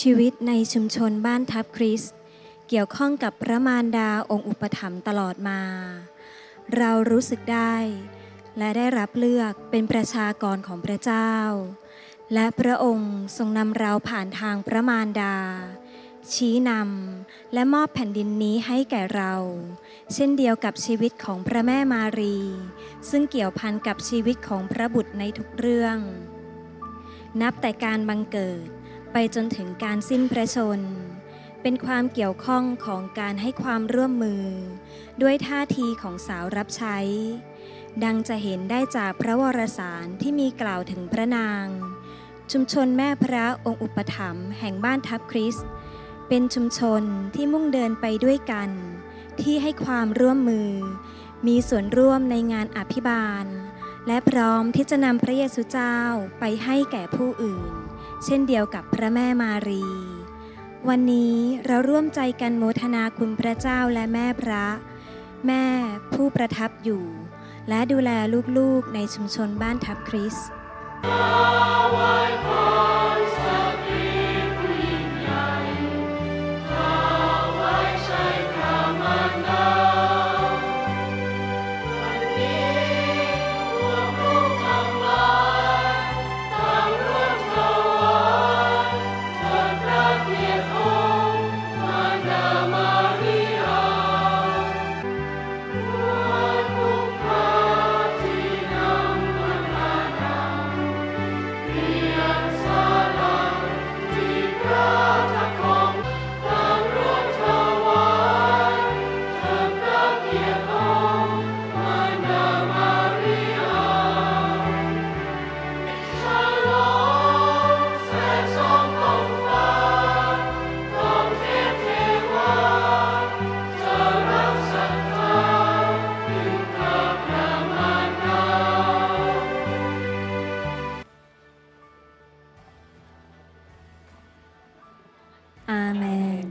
ชีวิตในชุมชนบ้านทับคริส เกี่ยวข้องกับพระมารดาองค์อุปถัมภ์ตลอดมา เรารู้สึกได้ และได้รับเลือกเป็นประชากรของพระเจ้า และพระองค์ทรงนำเราผ่านทางพระมารดา ชี้นำและมอบแผ่นดินนี้ให้แก่เรา เช่นเดียวกับชีวิตของพระแม่มารี ซึ่งเกี่ยวพันกับชีวิตของพระบุตรในทุกเรื่อง นับแต่การบังเกิด ไปจนถึงการสิ้นพระชน เป็นความเกี่ยวข้องของการให้ความร่วมมือ ด้วยท่าทีของสาวรับใช้ ดังจะเห็นได้จากพระวรสารที่มีกล่าวถึงพระนาง ชุมชนแม่พระองค์อุปถัมภ์แห่งบ้านทับคริสต์เป็นชุมชนที่มุ่งเดินไปด้วยกัน ที่ให้ความร่วมมือ มีส่วนร่วมในงานอภิบาล และพร้อมที่จะนำพระเยซูเจ้าไปให้แก่ผู้อื่น เช่นเดียวกับพระแม่มารี วันนี้เราร่วมใจกันโมทนาคุณพระเจ้าและแม่พระ แม่ผู้ประทับอยู่ และดูแลลูกๆในชุมชนบ้านทับคริสต์ เมน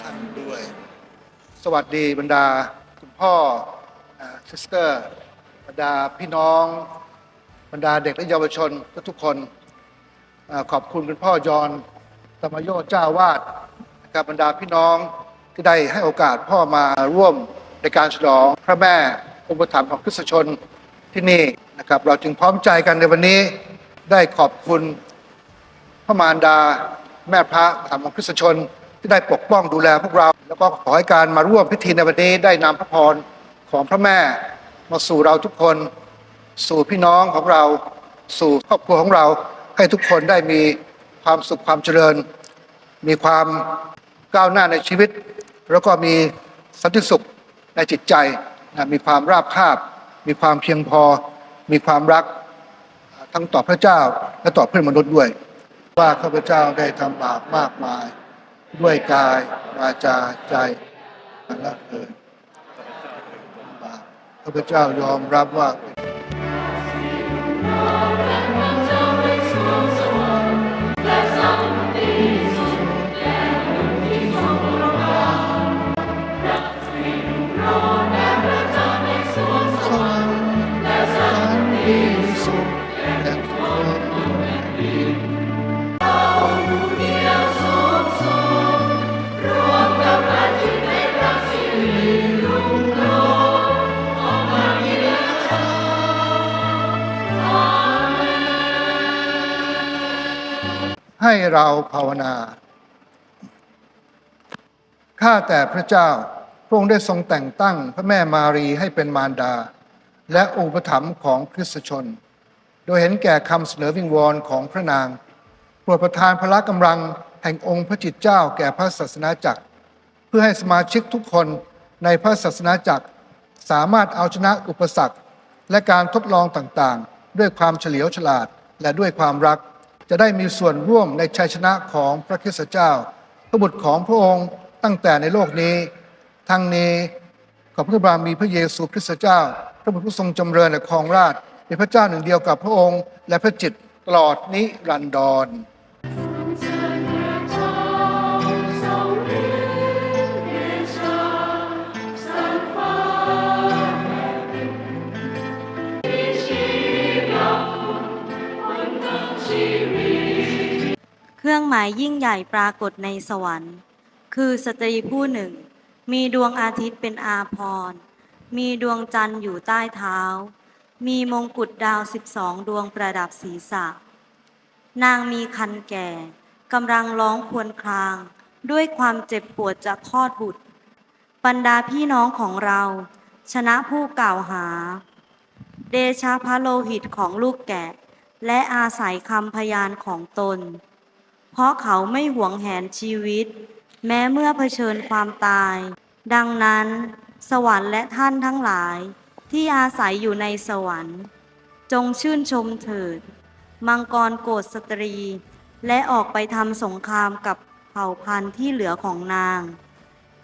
ท่านด้วย สวัสดีบรรดาคุณพ่อซิสเตอร์บรรดาพี่น้อง บรรดาเด็กและเยาวชนทุกคนอขอบคุณคุณพ่อยอนธรรมโยเจ้าวาดกับบรรดาพี่น้องที่ได้ให้โอกาสพ่อมาร่วมในการฉลองพระแม่องค์ประถมภ์ของคริสตชนที่นี่นะครับ เราจึงพร้อมใจกันในวันนี้ได้ขอบคุณ พระมารดา แม่พระธรรมองคริสชน ที่ได้ปกป้องดูแลพวกเรา แล้วก็ขอให้การมาร่วมพิธีในวันนี้ได้นำพระพรของพระแม่มาสู่เราทุกคน สู่พี่น้องของเรา สู่ครอบครัวของเรา ให้ทุกคนได้มีความสุขความเจริญ มีความก้าวหน้าในชีวิต แล้วก็มีสันติสุขในจิตใจนะมีความราบคาบ มีความเพียงพอ มีความรัก ทั้งต่อพระเจ้าและต่อเพื่อนมนุษย์ด้วย ว่าข้าพเจ้าได้ทำบาปมากมาย ด้วยกายวาจาใจและเกินบาปข้าพเจ้ายอมรับว่า ให้เราภาวนา ข้าแต่พระเจ้า พระองค์ได้ทรงแต่งตั้งพระแม่มารีให้เป็นมารดา และองค์ปถัมภ์ของคริสตชน โดยเห็นแก่คำเสนอวิงวอนของพระนางโปรดประทานพละกำลังแห่งองค์พระจิตเจ้าแก่พระศาสนาจักร เพื่อให้สมาชิกทุกคนในพระศาสนาจักร สามารถเอาชนะอุปสรรค และการทดลองต่างๆ ด้วยความเฉลียวฉลาดและด้วยความรัก จะได้มีส่วนร่วมในชัยชนะของพระคริสตเจ้าพระบุตรของพระองค์ตั้งแต่ในโลกนี้ ทั้งนี้ขอพระบารมีพระเยซูคริสต์เจ้า พระบุตรผู้ทรงจำเริญและครองราชเป็นพระเจ้าหนึ่งเดียวกับพระองค์ และพระจิตตลอดนิรันดร รื่องหมายยิ่งใหญ่ปรากฏในสวรรค์ คือสตรีผู้หนึ่ง มีดวงอาทิตย์เป็นอาภรมีดวงจันทร์อยู่ใต้เท้า มีมงกุฎดาวสิบสองดวงประดับศีรษะ นางมีคันแก่กำลังร้องครวญคราง ด้วยความเจ็บปวดจากคลอดบุตรบรรดาพี่น้องของเรา ชนะผู้กล่าวหา เดชะพระโลหิตของลูกแกะ และอาศัยคำพยานของตน เพราะเขาไม่หวงแหนชีวิต แม้เมื่อเผชิญความตาย ดังนั้น สวรรค์และท่านทั้งหลาย ที่อาศัยอยู่ในสวรรค์ จงชื่นชมเถิด มังกรโกรธสตรี และออกไปทำสงครามกับเผ่าพันธุ์ที่เหลือของนาง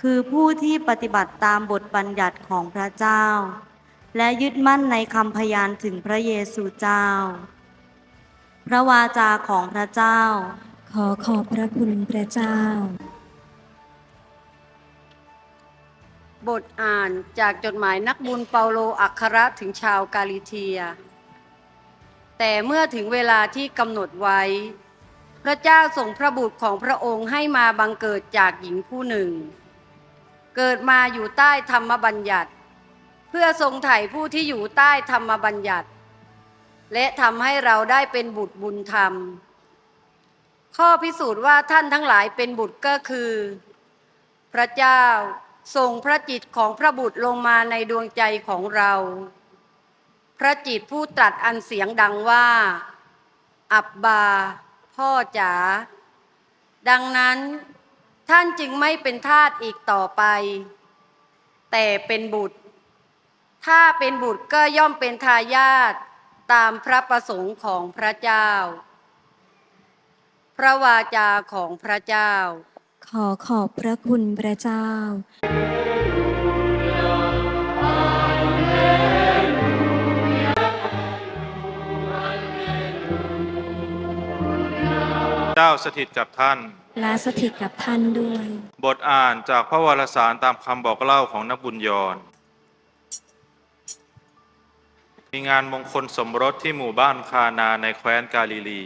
คือผู้ที่ปฏิบัติตามบทบัญญัติของพระเจ้า และยึดมั่นในคำพยานถึงพระเยซูเจ้า พระวาจาของพระเจ้า ขอขอบพระคุณพระเจ้า บทอ่านจากจดหมายนักบุญเปาโลอัครถึงชาวกาลิเทีย แต่เมื่อถึงเวลาที่กำหนดไว้ พระเจ้าส่งพระบุตรของพระองค์ให้มาบังเกิดจากหญิงผู้หนึ่ง เกิดมาอยู่ใต้ธรรมบัญญัติ เพื่อทรงไถ่ผู้ที่อยู่ใต้ธรรมบัญญัติ และทำให้เราได้เป็นบุตรบุญธรรม ข้อพิสูจน์ว่าท่านทั้งหลายเป็นบุตรก็คือ พระเจ้าส่งพระจิตของพระบุตรลงมาในดวงใจของเรา พระจิตผู้ตรัสอันเสียงดังว่า อับบา พ่อจ๋า ดังนั้นท่านจึงไม่เป็นทาสอีกต่อไป แต่เป็นบุตร ถ้าเป็นบุตรก็ย่อมเป็นทายาทตามพระประสงค์ของพระเจ้า ระวาจาของพระเจ้า ขอขอบพระคุณพระเจ้า เจ้าสถิตกับท่าน และสถิตกับท่านด้วย บทอ่านจากพระวารสารตามคำบอกเล่าของนักบุญยอนมีงานมงคลสมรสที่หมู่บ้านคานาในแคว้นกาลิลี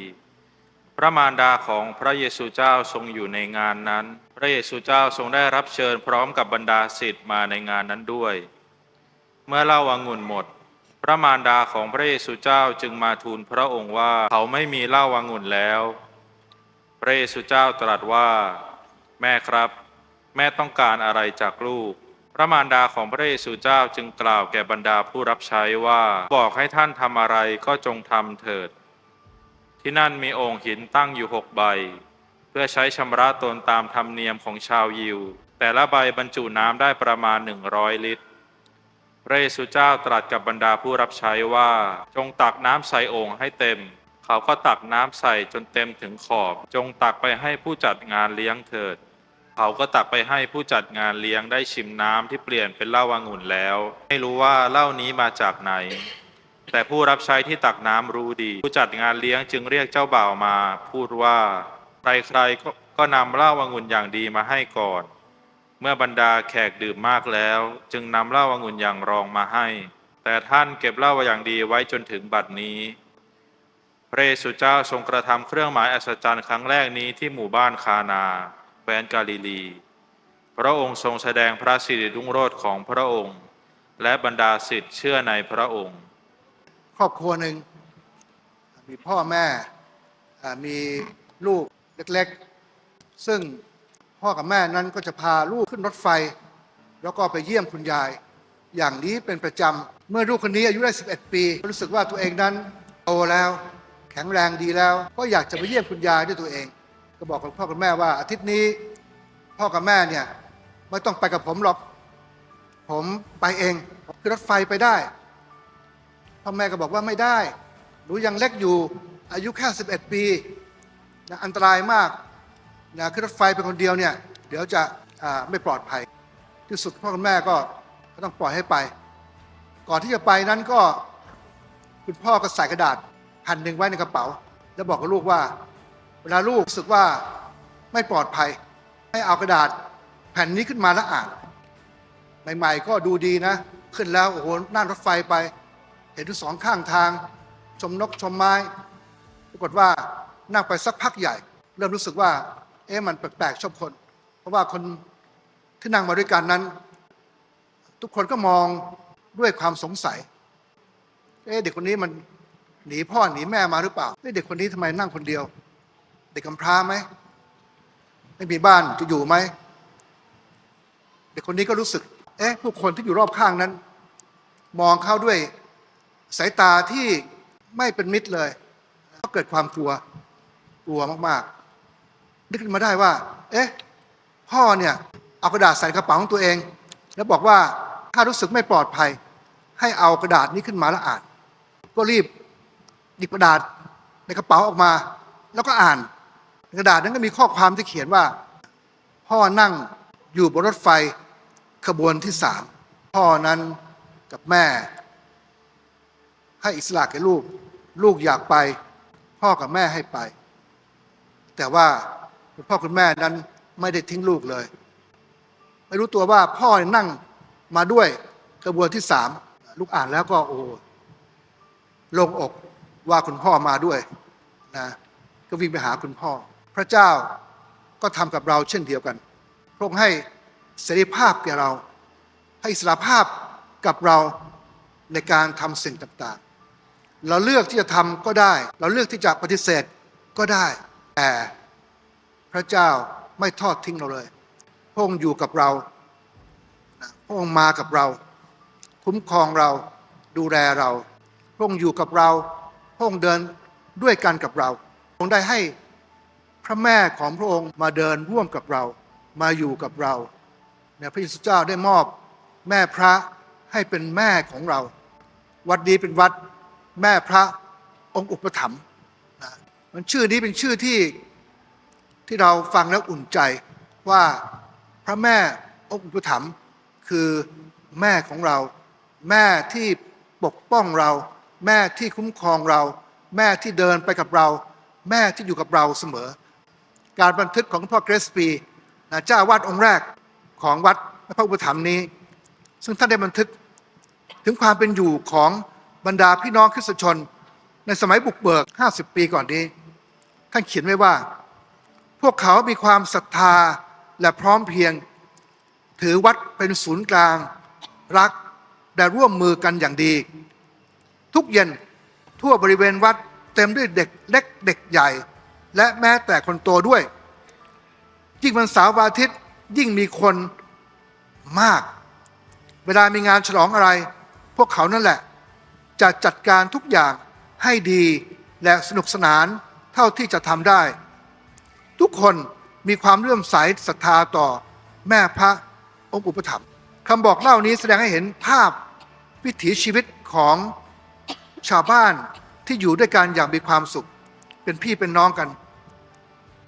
พระมารดาของพระเยซูเจ้าทรงอยู่ในงานนั้น พระเยซูเจ้าทรงได้รับเชิญพร้อมกับบรรดาศิษย์มาในงานนั้นด้วย เมื่อเล้าอางุ่นหมด พระมารดาของพระเยซูเจ้าจึงมาทูลพระองค์ว่าเขาไม่มีเล้าอางุ่นแล้ว พระเยซูเจ้าตรัสว่า แม่ครับ แม่ต้องการอะไรจากลูก พระมารดาของพระเยซูเจ้าจึงกล่าวแก่บรรดาผู้รับใช้ว่าบอกให้ท่านทำอะไรก็จงทำเถิด ที่นั่นมีโองค์หินตั้งอยู่หกใบ เพื่อใช้ชำระตนตามธรรมเนียมของชาวยิว แต่ละใบบรรจุน้ำได้ประมาณหนึ่งร้อยลิตร พระเยซูเจ้าตรัสกับบรรดาผู้รับใช้ว่าจงตักน้ำใส่โอ่งให้เต็ม เขาก็ตักน้ำใส่จนเต็มถึงขอบ จงตักไปให้ผู้จัดงานเลี้ยงเถิด เขาก็ตักไปให้ผู้จัดงานเลี้ยงได้ชิมน้ำที่เปลี่ยนเป็นเหล้าองุ่นแล้ว ไม่รู้ว่าเหล้านี้มาจากไหน แต่ผู้รับใช้ที่ตักน้ำรู้ดี ผู้จัดงานเลี้ยงจึงเรียกเจ้าบ่าวมา พูดว่าใครๆก็ก็นำเหล้าองุ่นอย่างดีมาให้ก่อน เมื่อบรรดาแขกดื่มมากแล้ว จึงนำเหล้าองุ่นอย่างรองมาให้ แต่ท่านเก็บเหล้าอย่างดีไว้จนถึงบัดนี้ พระเยซูเจ้าทรงกระทำเครื่องหมายอัศจรรย์ครั้งแรกนี้ที่หมู่บ้านคานาแคว้นกาลิลี พระองค์ทรงแสดงพระสิริรุ่งโรจน์ของพระองค์ และบรรดาศิษย์เชื่อในพระองค์ ครอบครัวหนึ่งมีพ่อแม่มีลูกเล็กๆ ซึ่งพ่อกับแม่นั้นก็จะพาลูกขึ้นรถไฟ แล้วก็ไปเยี่ยมคุณยาย อย่างนี้เป็นประจำ เมื่อลูกคนนี้อายุได้ 11 ปี รู้สึกว่าตัวเองนั้นโตแล้ว แข็งแรงดีแล้ว ก็อยากจะไปเยี่ยมคุณยายด้วยตัวเอง ก็บอกกับพ่อกับแม่ว่าอาทิตย์นี้พ่อกับแม่เนี่ยไม่ต้องไปกับผมหรอก ผมไปเองขึ้นรถไฟไปได้ พ่อแม่ก็บอกว่าไม่ได้หนูยังเล็กอยู่อายุแค่11 ปีนะอันตรายมากนะขึ้นรถไฟไปคนเดียวเนี่ยเดี๋ยวจะไม่ปลอดภัย ที่สุดพ่อกับแม่ก็ก็ต้องปล่อยให้ไป ก่อนที่จะไปนั้นก็คุณพ่อก็ใส่กระดาษแผ่นหนึ่งไว้ในกระเป๋า แล้วบอกกับลูกว่า เวลาลูกรู้สึกว่าไม่ปลอดภัย ให้เอากระดาษแผ่นนี้ขึ้นมาแล้วอ่านใหม่ๆก็ดูดีนะ ขึ้นแล้วโอ้โหนั่งรถไฟไป เห็นทุกสองข้างทาง ชมนกชมไม้ ปรากฏว่านั่งไปสักพักใหญ่ เริ่มรู้สึกว่า เอ๊ะมันแปลกๆชอบคน เพราะว่าคนที่นั่งมาด้วยกันนั้น ทุกคนก็มองด้วยความสงสัย เอ๊ะเด็กคนนี้มันหนีพ่อหนีแม่มาหรือเปล่าเอ๊ะเด็กคนนี้ทำไมนั่งคนเดียว เด็กกำพร้าไหมไม่มีบ้านจะอยู่ไหมเด็กคนนี้ก็รู้สึก เอ๊ะผู้คนที่อยู่รอบข้างนั้น มองเขาด้วย สายตาที่ไม่เป็นมิตรเลย ก็เกิดความกลัวกลัวมากๆ นึกขึ้นมาได้ว่า เอ๊ะ พ่อเนี่ย เอากระดาษใส่กระเป๋าของตัวเอง แล้วบอกว่าถ้ารู้สึกไม่ปลอดภัย ให้เอากระดาษนี้ขึ้นมาแล้วอ่าน ก็รีบหยิบกระดาษในกระเป๋าออกมา แล้วก็อ่าน กระดาษนั้นก็มีข้อความที่เขียนว่า พ่อนั่งอยู่บนรถไฟขบวนที่สามพ่อนั้นกับแม่ ให้อิสระแก่ลูก ลูกอยากไป พ่อกับแม่ให้ไป แต่ว่าคุณพ่อคุณแม่นั้นไม่ได้ทิ้งลูกเลย ไม่รู้ตัวว่าพ่อนั่งมาด้วยกระบวนที่สามลูกอ่านแล้วก็โอ้โลงอกว่าคุณพ่อมาด้วยนะก็วิ่งไปหาคุณพ่อ พระเจ้าก็ทำกับเราเช่นเดียวกันพระองค์ให้เสรีภาพแก่เรา ให้อิสระภาพกับเราในการทำสิ่งต่าง เราเลือกที่จะทำก็ได้ เราเลือกที่จะปฏิเสธก็ได้ แต่พระเจ้าไม่ทอดทิ้งเราเลย พระองค์อยู่กับเราพระองค์มากับเรา คุ้มครองเราดูแลเรา พระองค์อยู่กับเรา พระองค์เดินด้วยกันกับเราพระองค์ได้ให้พระแม่ของพระองค์มาเดินร่วมกับเรา มาอยู่กับเราเนี่ยพระเยซูเจ้าได้มอบแม่พระให้เป็นแม่ของเรา วัดนี้เป็นวัด แม่พระองค์อุปถัมภ์นะมันชื่อนี้เป็นชื่อที่ที่เราฟังแล้วอุ่นใจว่าพระแม่องค์อุปถัมภ์คือแม่ของเรา แม่ที่ปกป้องเรา แม่ที่คุ้มครองเรา แม่ที่เดินไปกับเรา แม่ที่อยู่กับเราเสมอ การบันทึกของพ่อเกรสปีนะเจ้าวาดองค์แรกของวัดพระอุปถัมภ์นี้ ซึ่งท่านได้บันทึกถึงความเป็นอยู่ของ บรรดาพี่น้องคริสตชน ในสมัยบุกเบิก 50 ปีก่อนนี้ ท่านเขียนไว้ว่า พวกเขามีความศรัทธาและพร้อมเพรียง ถือวัดเป็นศูนย์กลาง รักและร่วมมือกันอย่างดี ทุกเย็นทั่วบริเวณวัดเต็มด้วยเด็กเล็กเด็กใหญ่ และแม้แต่คนโตด้วย ยิ่งวันเสาร์วันอาทิตย์ยิ่งมีคนมาก เวลามีงานฉลองอะไร พวกเขานั่นแหละ จะจัดการทุกอย่างให้ดีและสนุกสนานเท่าที่จะทำได้ ทุกคนมีความเลื่อมใสศรัทธาต่อแม่พระองค์อุปถัมภ์คำบอกเล่านี้แสดงให้เห็นภาพวิถีชีวิตของชาวบ้านที่อยู่ด้วยกันอย่างมีความสุข เป็นพี่เป็นน้องกัน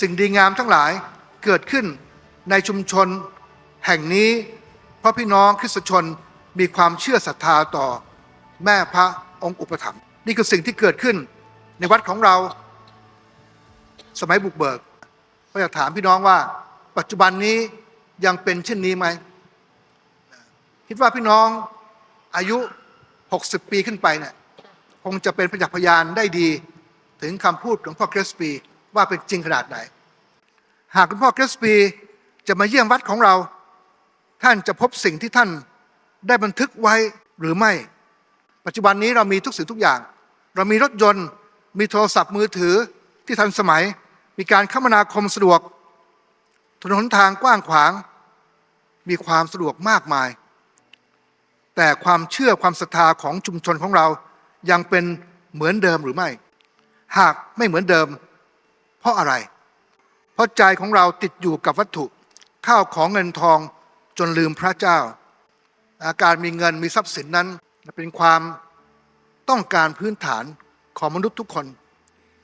สิ่งดีงามทั้งหลายเกิดขึ้นในชุมชนแห่งนี้ เพราะพี่น้องคริสตชนมีความเชื่อศรัทธาต่อ แม่พระองค์อุปถัมภ์นี่คือสิ่งที่เกิดขึ้นในวัดของเรา สมัยบุกเบิกก็อยากถามพี่น้องว่า ปัจจุบันนี้ยังเป็นเช่นนี้ไหม คิดว่าพี่น้องอายุ 60 ปีขึ้นไปเนี่ยคงจะเป็นประจักพยานได้ดี ถึงคำพูดของพ่อเกรสปีว่าเป็นจริงขนาดไหน หากคุณพ่อเกรสปีจะมาเยี่ยมวัดของเรา ท่านจะพบสิ่งที่ท่านได้บันทึกไว้หรือไม่ ปัจจุบันนี้เรามีทุกสิ่งทุกอย่าง เรามีรถยนต์ มีโทรศัพท์มือถือที่ทันสมัย มีการคมนาคมสะดวก ถนนทางกว้างขวาง มีความสะดวกมากมาย แต่ความเชื่อความศรัทธาของชุมชนของเรายังเป็นเหมือนเดิมหรือไม่ หากไม่เหมือนเดิม เพราะอะไร เพราะใจของเราติดอยู่กับวัตถุข้าวของเงินทองจนลืมพระเจ้า อาการมีเงินมีทรัพย์สินนั้น เป็นความต้องการพื้นฐานของมนุษย์ทุกคน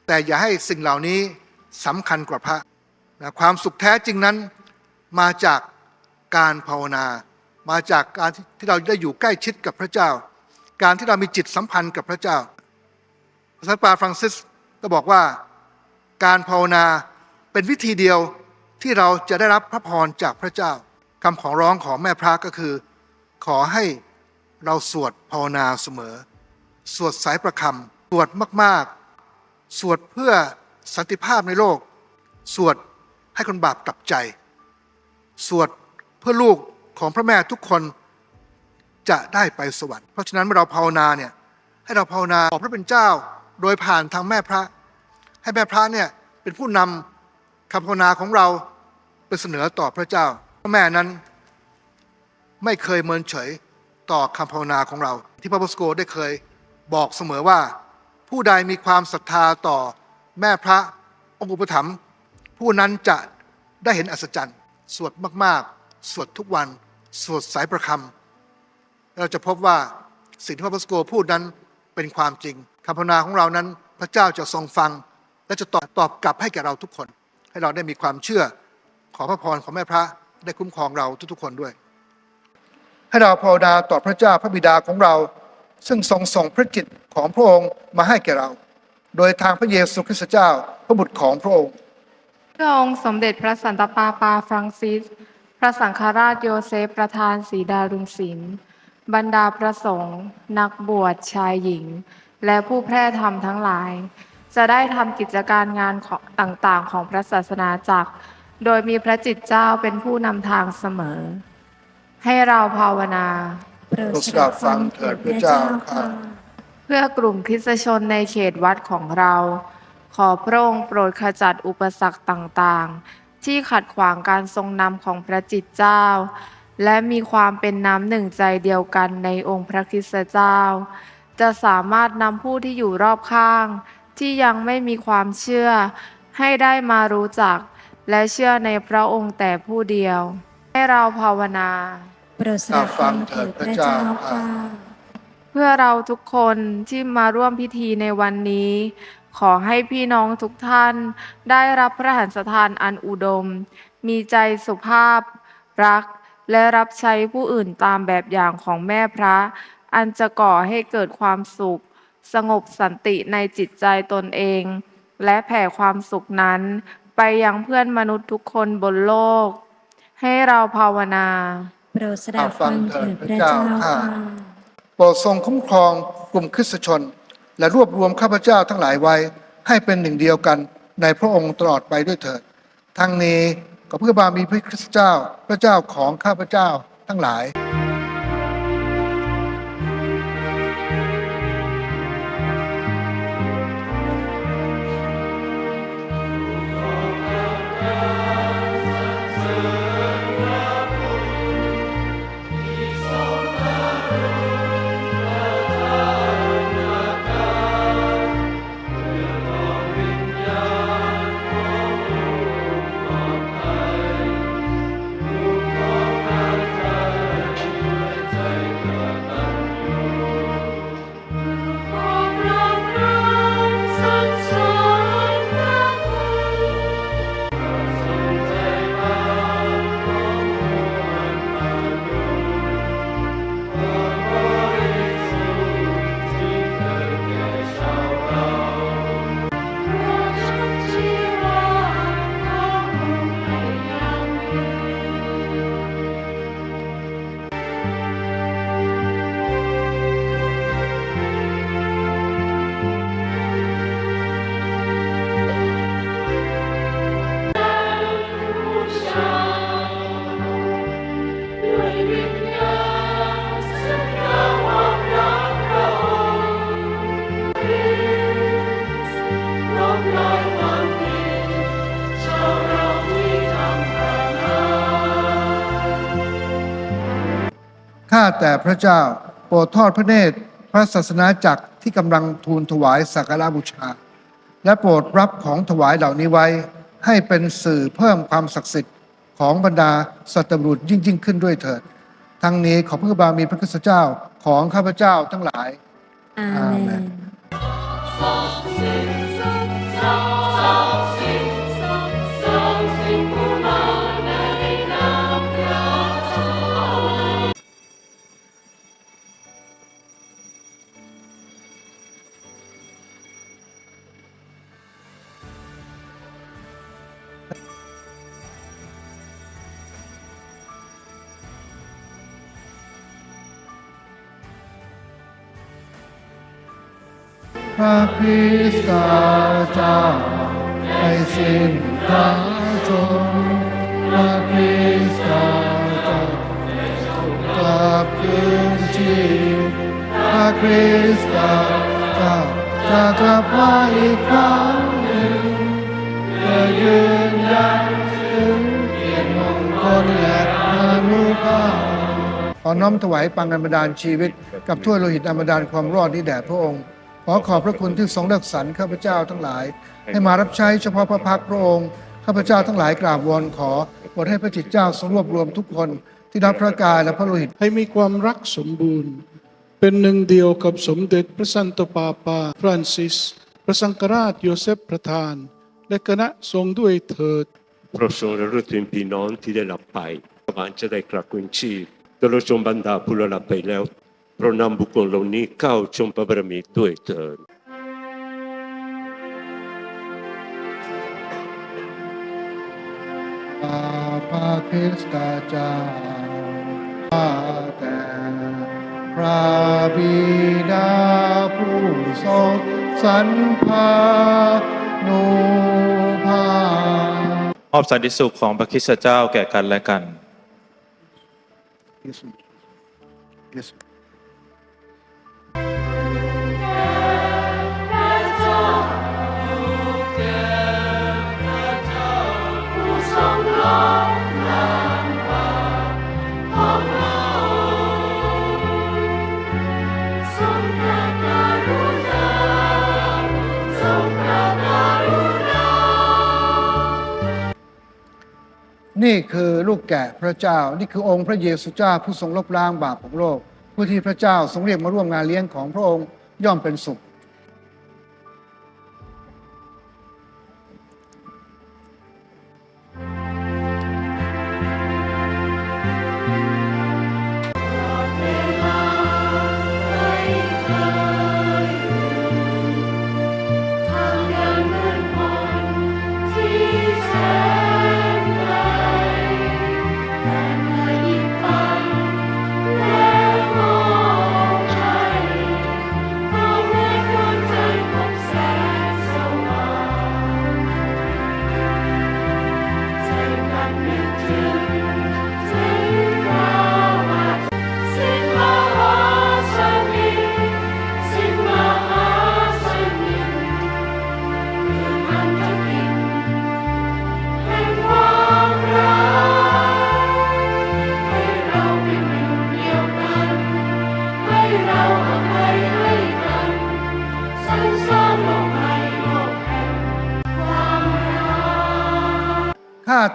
แต่อย่าให้สิ่งเหล่านี้สำคัญกว่าพระนะความสุขแท้จริงนั้นมาจากการภาวนา มาจากการที่เราได้อยู่ใกล้ชิดกับพระเจ้า การที่เรามีจิตสัมพันธ์กับพระเจ้าพระสันปาฟรังซิสก็บอกว่าการภาวนาเป็นวิธีเดียวที่เราจะได้รับพระพรจากพระเจ้าคำขอร้องของแม่พระก็คือ ขอให้ เราสวดภาวนาเสมอ สวดสายประคำสวดมาก ๆ สวดเพื่อสันติภาพในโลก สวดให้คนบาปกลับใจ สวดเพื่อลูกของพระแม่ทุกคนจะได้ไปสวรรค์เพราะฉะนั้นเมื่อเราภาวนาเนี่ยให้เราภาวนาขอพระเป็นเจ้า โดยผ่านทางแม่พระ ให้แม่พระเนี่ยเป็นผู้นำคำภาวนาของเราไปเสนอต่อพระเจ้าพระแม่นั้น ไม่เคยเมินเฉย ต่อคำภาวนาของเรา ที่พระบสโกได้เคยบอกเสมอว่า ผู้ใดมีความศรัทธาต่อแม่พระองค์อุปถัมภ์ผู้นั้นจะได้เห็นอัศจรรย์สวดมากๆ สวดทุกวัน สวดสายประคำเราจะพบว่าสิ่งที่พระบสโกพูดนั้นเป็นความจริงคำภาวนาของเรานั้นพระเจ้าจะทรงฟัง และจะตอบตอบกลับให้แก่เราทุกคน ให้เราได้มีความเชื่อขอพระพรของแม่พระได้คุ้มครองเราทุกๆคนด้วย ให้เราภาวนาต่อพระเจ้าพระบิดาของเรา ซึ่งทรงส่งพระจิตของพระองค์มาให้แก่เรา โดยทางพระเยซูคริสต์เจ้าพระบุตรของพระองค์พระองค์สมเด็จพระสันตะปาปาฟรังซิส พระสังฆราชโยเซฟประธานสีดารุงศิลป์บรรดาพระสงฆ์นักบวชชายหญิง และผู้แพร่ธรรมทั้งหลาย จะได้ทำกิจการงานของต่างๆ ของพระศาสนาจักร โดยมีพระจิตเจ้าเป็นผู้นำทางเสมอ ให้เราภาวนาโปรดสดับฟังเถิดพระเจ้าค่ะ เพื่อกลุ่มคริสตชนในเขตวัดของเรา ขอพระองค์โปรดขจัดอุปสรรคต่างๆ ที่ขัดขวางการทรงนำของพระจิตเจ้า และมีความเป็นน้ำหนึ่งใจเดียวกันในองค์พระคริสตเจ้า จะสามารถนำผู้ที่อยู่รอบข้าง ที่ยังไม่มีความเชื่อ ให้ได้มารู้จัก และเชื่อในพระองค์แต่ผู้เดียว ให้เราภาวนาโป รดสดับฟังเถิดพระเจ้าค่ะเพื่อเราทุกคนที่มาร่วมพิธีในวันนี้ ขอให้พี่น้องทุกท่าน ได้รับพระหันสถานอันอุดม มีใจสุภาพ รัก และรับใช้ผู้อื่นตามแบบอย่างของแม่พระ อันจะก่อให้เกิดความสุข สงบสันติในจิตใจตนเอง และแผ่ความสุขนั้น ไปยังเพื่อนมนุษย์ทุกคนบนโลก ให้เราภาวนา โปรดสดับฟังเถิดพระเจ้าค่ะโปรดทรงคุ้มครองกลุ่มคริสตชน และรวบรวมข้าพเจ้าทั้งหลายไว้ ให้เป็นหนึ่งเดียวกันในพระองค์ตลอดไปด้วยเถิด ทั้งนี้ก็เพื่อบารมีพระคริสตเจ้า พระเจ้าของข้าพเจ้าทั้งหลาย แต่พระเจ้าโปรดทอดพระเนตรพระศาสนาจักรที่กำลังทูลถวายสักการะบูชา และโปรดรับของถวายเหล่านี้ไว้ ให้เป็นสื่อเพิ่มความศักดิ์สิทธิ์ของบรรดาสัตว์บุรุษยิ่งยิ่งขึ้นด้วยเถิด ทั้งนี้ขอพระบารมีพระคริสตเจ้าของข้าพเจ้าทั้งหลายอาเมน พระคริสต์เจ้าให้สิ้นพระชนพระคริสต์เจ้ากลับคืนชีพพระคริสต์เจ้าจะกลับมาอีกครั้งหนึ่งเพื่อยืนยันถึงเกียรติมงคลและอนุภาพขอน้อมถวายปังอันบันดาลชีวิต กับถ้วยโลหิตอันบันดาลความรอดนี้แด่พระองค์ ขอขอบพระคุณที่ทรงเลือกสรรข้าพเจ้าทั้งหลาย ให้มารับใช้เฉพาะพระพักตร์พระองค์ข้าพเจ้าทั้งหลายกราบวอนขอโปรดให้พระจิตเจ้าทรงรวบรวมทุกคนที่รับพระกายและพระโลหิตให้มีความรักสมบูรณ์ เป็นหนึ่งเดียวกับสมเด็จพระสันตะปาปาฟรานซิส พระสังฆราชโยเซฟประธาน และคณะทรงด้วยเถิดเพราะทรงระลึกถึงพี่น้องที่ได้หลับไปสวรรค์จะได้กลับคืนชีพตลอดจงบรรดาผู้หลับไปแล้ว เพราะนำบุคคลเหล่านี้เข้าชมพระบารมีด้วยเถิดข้าพระคริสตเจ้าข้าแต่พระบิดาผู้ทรงสรรพานุภาพมอบสันติสุขของพระคริสตเจ้าแก่กันและกัน Yesu. Yesu. นี่คือลูกแกะพระเจ้า นี่คือองค์พระเยซูเจ้าผู้ทรงลบล้างบาปของโลก ผู้ที่พระเจ้าทรงเรียกมาร่วมงานเลี้ยงของพระองค์ย่อมเป็นสุข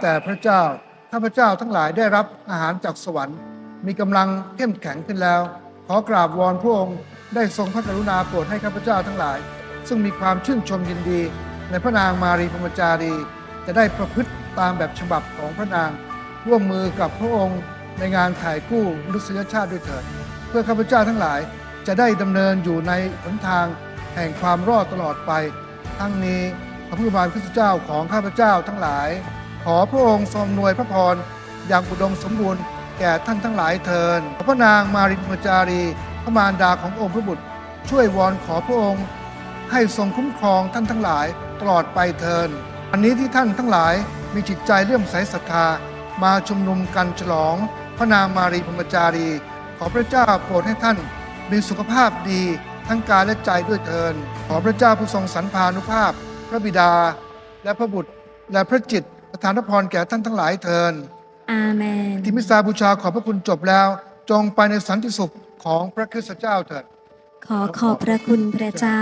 แต่พระเจ้าข้าพระเจ้าทั้งหลายได้รับอาหารจากสวรรค์ มีกำลังเข้มแข็งขึ้นแล้ว ขอกราบวอนพระองค์ได้ทรงพระกรุณาโปรดให้ข้าพเจ้าทั้งหลาย ซึ่งมีความชื่นชมยินดี ในพระนางมารีพรมจารี จะได้ประพฤติตามแบบฉบับของพระนาง ร่วมมือกับพระองค์ในงานถ่ายกู้มนุษยชาติด้วยเถิด เพื่อข้าพเจ้าทั้งหลายจะได้ดำเนินอยู่ในหนทางแห่งความรอดตลอดไป ทั้งนี้พระผู้บานคริสตเจ้าของข้าพเจ้าทั้งหลาย ขอพระองค์ทรงนวยพระพรอย่างอุดมสมบูรณ์แก่ท่านทั้งหลายเทินขอพระนางมาริมจารี พระมารดาขององค์พระบุตร ช่วยวอนขอพระองค์ ให้ทรงคุ้มครองท่านทั้งหลายตลอดไปเทินอันนี้ที่ท่านทั้งหลายมีจิตใจเลื่อมใสศรัทธา มาชุมนุมกันฉลอง พระนางมารีพรมจารี ขอพระเจ้าโปรดให้ท่านมีสุขภาพดีทั้งกายและใจด้วยเทินขอพระเจ้าผู้ทรงสรรพานุภาพ พระบิดา และพระบุตรและพระจิต ประทานพระพรแก่ท่านทั้งหลายเทินอาเมนที่มิสาบูชาขอบพระคุณจบแล้ว จงไปในสันติสุขของพระคริสตเจ้าเถิด ขอขอบพระคุณพระเจ้า